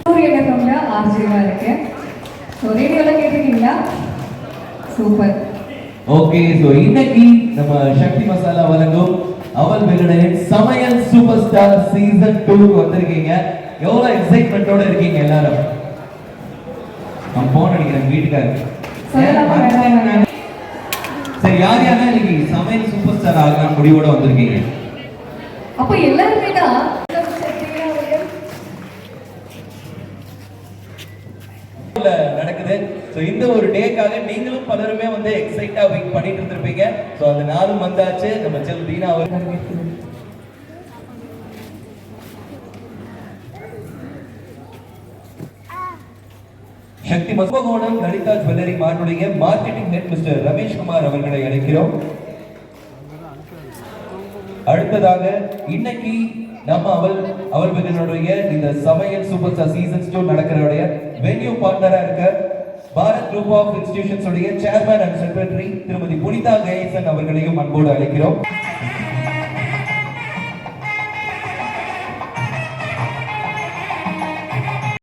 சூரியன் எஃப்எம்ல ஆர்ஜிவா இருக்கேன். ஸோ ரேடியோல கேட்டிருக்கீங்களா? சூப்பர் ஓகே சோ இன்னைக்கு நம்ம சக்தி மசாலா வழங்கும் விகடனின் சமையல் சூப்பர் ஸ்டார் சீசன் டூ வந்திருக்கீங்க. எவ்வளவு எக்ஸைட்மெண்ட்டோட இருக்கீங்க எல்லாரும்? நான் போன் அடிக்கிறேன் வீட்டுக்காரர்? சரி யார் யாரெல்லாம் இன்னைக்கு சமையல் சூப்பர் ஸ்டார் ஆகலாம் முடிவோட வந்திருக்கீங்க? அப்போ எல்லாருமே தான் நடக்குது. ஸோ இந்த ஒரு டேக்காக நீங்களும் பலருமே வந்து எக்ஸைட்டா வெயிட் பண்ணிட்டு இருந்திருப்பீங்க. ஸோ அந்த நாளும் வந்தாச்சு. நம்ம செல் தீனா சக்தி மசோகோணம் Lalitha jewellery மார்னுடைய marketing head mister Ramesh Kumar அவர்களை அழைக்கிறோம். அடுத்ததாக இன்னைக்கு நம்ம அவள் அவர்களுடைய இந்த சமையல் சூப்பர் ஸ்டார் சீசன் டூ நடக்கிறவுடைய வென்யூ பார்ட்னரா இருக்க பாரத் குரூப் ஆஃப் இன்ஸ்டிடியூஷன்ஸ் உடைய சேர்மேன் அண்ட் செக்ரட்டரி திருமதி புனிதா கணேசன் அவர்களையும் அன்போடு அழைக்கிறோம்.